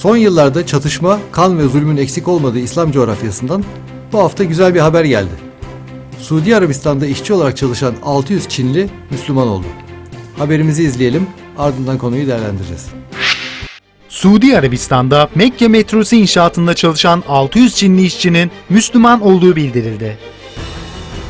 Son yıllarda çatışma, kan ve zulmün eksik olmadığı İslam coğrafyasından bu hafta güzel bir haber geldi. Suudi Arabistan'da işçi olarak çalışan 600 Çinli Müslüman oldu. Haberimizi izleyelim, ardından konuyu değerlendireceğiz. Suudi Arabistan'da Mekke metrosu inşaatında çalışan 600 Çinli işçinin Müslüman olduğu bildirildi.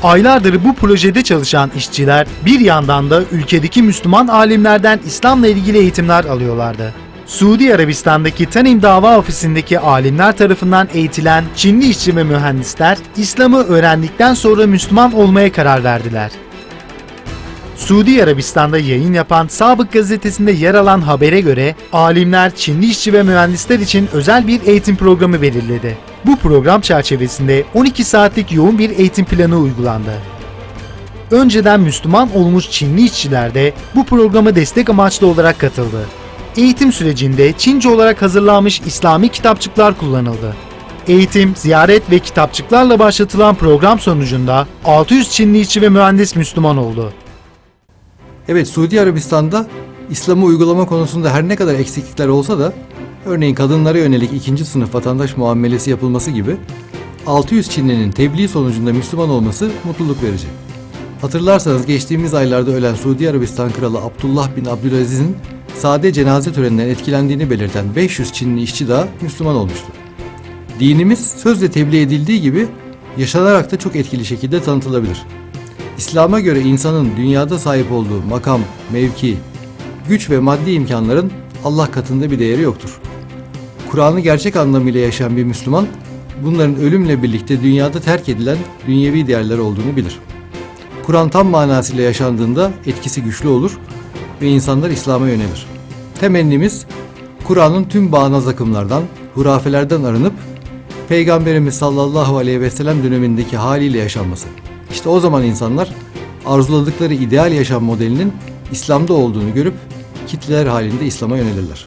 Aylardır bu projede çalışan işçiler bir yandan da ülkedeki Müslüman alimlerden İslam'la ilgili eğitimler alıyorlardı. Suudi Arabistan'daki Tanim Dava Ofisi'ndeki alimler tarafından eğitilen Çinli işçi ve mühendisler İslam'ı öğrendikten sonra Müslüman olmaya karar verdiler. Suudi Arabistan'da yayın yapan Sabık gazetesinde yer alan habere göre alimler Çinli işçi ve mühendisler için özel bir eğitim programı belirledi. Bu program çerçevesinde 12 saatlik yoğun bir eğitim planı uygulandı. Önceden Müslüman olmuş Çinli işçiler de bu programa destek amaçlı olarak katıldı. Eğitim sürecinde Çince olarak hazırlanmış İslami kitapçıklar kullanıldı. Eğitim, ziyaret ve kitapçıklarla başlatılan program sonucunda 600 Çinli işçi ve mühendis Müslüman oldu. Evet, Suudi Arabistan'da İslam'ı uygulama konusunda her ne kadar eksiklikler olsa da örneğin kadınlara yönelik ikinci sınıf vatandaş muamelesi yapılması gibi 600 Çinlinin tebliğ sonucunda Müslüman olması mutluluk verici. Hatırlarsanız geçtiğimiz aylarda ölen Suudi Arabistan Kralı Abdullah bin Abdülaziz'in sade cenaze töreninden etkilendiğini belirten 500 Çinli işçi daha Müslüman olmuştu. Dinimiz sözle tebliğ edildiği gibi yaşanarak da çok etkili şekilde tanıtılabilir. İslam'a göre insanın dünyada sahip olduğu makam, mevki, güç ve maddi imkanların Allah katında bir değeri yoktur. Kur'an'ı gerçek anlamıyla yaşayan bir Müslüman, bunların ölümle birlikte dünyada terk edilen dünyevi değerler olduğunu bilir. Kur'an tam manasıyla yaşandığında etkisi güçlü olur ve insanlar İslam'a yönelir. Temennimiz, Kur'an'ın tüm bağnaz akımlardan, hurafelerden arınıp Peygamberimiz sallallahu aleyhi ve sellem dönemindeki haliyle yaşanması. İşte o zaman insanlar arzuladıkları ideal yaşam modelinin İslam'da olduğunu görüp kitleler halinde İslam'a yönelirler.